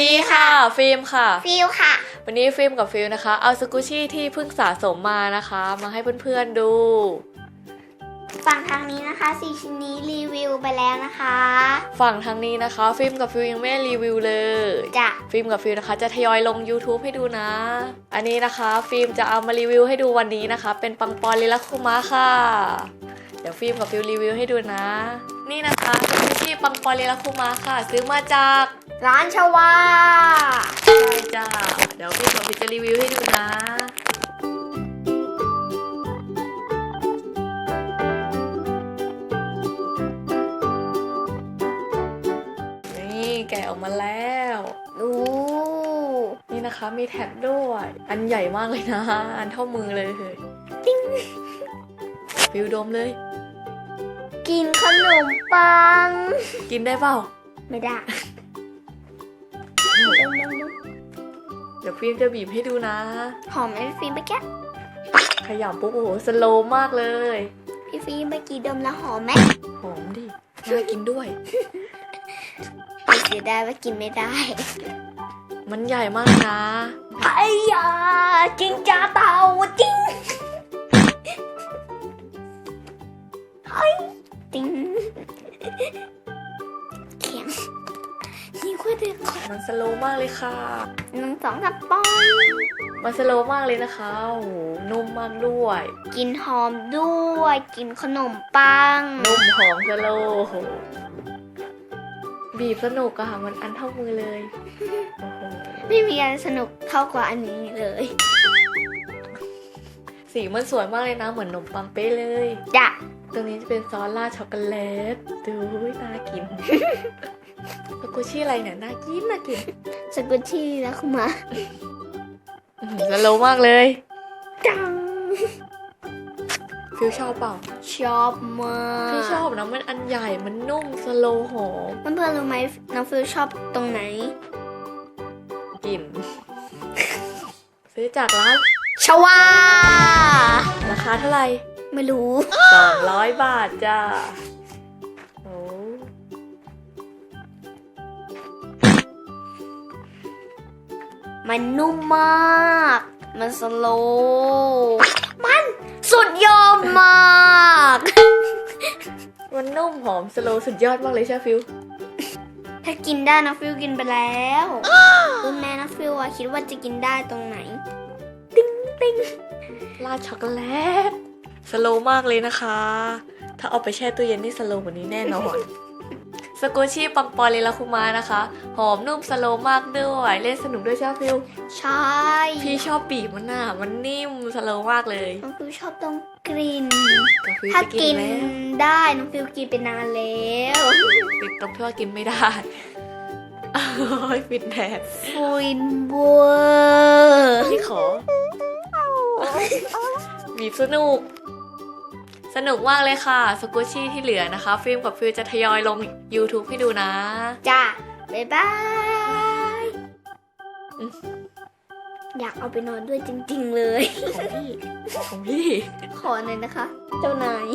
ดีค่ะ ฟิล์มค่ะ ฟิลค่ะ วันนี้ฟิล์มกับฟิลนะคะ เอาสกูชี่ที่เพิ่งสะสมมานะคะ มาให้เพื่อนๆดู ฝั่งทางนี้นะคะสี่ชิ้นนี้รีวิวไปแล้วนะคะฝั่งทางนี้นะคะ ฟิล์มกับฟิลยังไม่ได้รีวิวเลยจะฟิล์มกับฟิลนะคะ จะทยอยลง YouTube ให้ดูนะ อันนี้นะคะ ฟิล์มจะเอามารีวิวให้ดูวันนี้นะคะ เป็นปังปอนลิลาคุมะค่ะ เดี๋ยวฟิล์มกับฟิลรีวิวให้ดูนะ นี่นะคะสกูชี่ปังปอนลิลาคุมะค่ะ ซื้อมาจากร้านชวาใช่จ้าเดี๋ยวฟิล์มกับฟิลจะรีวิวให้ดูนะนี่แกะออกมาแล้ว ดู นี่นะคะมีแท็บด้วย อันใหญ่มากเลยนะ อันเท่ามือเลย ติ้งฟิวดมเลย กินขนมปัง กินได้เปล่า ไม่ได้ดมดมดมเดี๋ยวฟิล์มจะบีบให้ดูนะ หอมไหมพี่ฟิล์มเมื่อกี้ขยำปุ๊บโอ้โหสโลว์มากเลย พี่ฟิล์มเมื่อกี้ดมแล้วหอมไหมหอมดิน่ากินด้วยไม่เสียดายว่ากินไม่ได้ มันใหญ่มากเลยนะไอ้ยาจิงจ้าเต่ เขียงนี่กว่าเด็กขอมันสโลว์มากเลยค่ะหนึ่งสองสามปอนมันสโลว์มากเลยนะคะโอ้โหนุ่มมากด้วย กินหอมด้วย กินขนมปัง นุ่มหอมสโลว์โอ้โหบีบสนุกอะค่ะมันอันเท่ามือเลยโอ้โหไม่มีอะไรสนุกเท่ากว่าอันนี้เลย สีมันสวยมากเลยนะเหมือนขนมปังเป๊ะเลย จ้ะ ตรงนี้จะเป็นซอสราดช็อกโกแลตดูน่ากินสกุชี่อะไรเนี่ยน่ากินน่ากินสกุชชี่แล้วคุณมาอื้อหือสโลว์มากเลยจังฟิวชอบเปล่า ชอบมากฟิวชอบนะมันอันใหญ่มันนุ่มสโลว์หอมเพื่อนๆรู้ไหมน้องฟิลชอบตรงไหนกลิ่นซื้อจากร้านชวา ราคาเท่าไหร่ ไม่รู้ สองร้อยบาทจ้าโอ้มันนุ่มมาก มันสโลว์มันสุดยอดมาก มันนุ่มหอมสโลว์สุดยอดมากเลยใช่ไหมฟิว ถ้ากินได้น้องฟิลกินไปแล้วคุณแม่น้องฟิลอะคิดว่าจะกินได้ตรงไหนราดช็อกโกแลต สโลว์มากเลยนะคะ ถ้าเอาไปแช่ตู้เย็นนี่สโลว์กว่านี้แน่นอน สกูชี่ปังปอเลลาคุมานะคะ หอมนุ่มสโลว์มากด้วยเล่นสนุกด้วยใช่ไหมฟิวใช่พี่ชอบบีบมันน่ะมันนิ่มสโลว์มากเลยน้องฟิลชอบตรงกลิ่นแต่ฟิวถ้าจะกิกินนแล้วได้น้องฟิลกินไปนานแล้วติดตรงที่ว่ากินไม่ได้โอ้ยปิดแดดฟินบัวพี่ขอ บีบสนุก สนุกมากเลยค่ะ สกูชี่ที่เหลือนะคะ ฟิล์มกับฟิลจะทยอยลง YouTube ให้ดูนะ จ้าบ๊ายบาย อืม อยากเอาไปนอนด้วยจริง ๆ เลย ของพี่ ของพี่ ขอหน่อยนะคะ เจ้านาย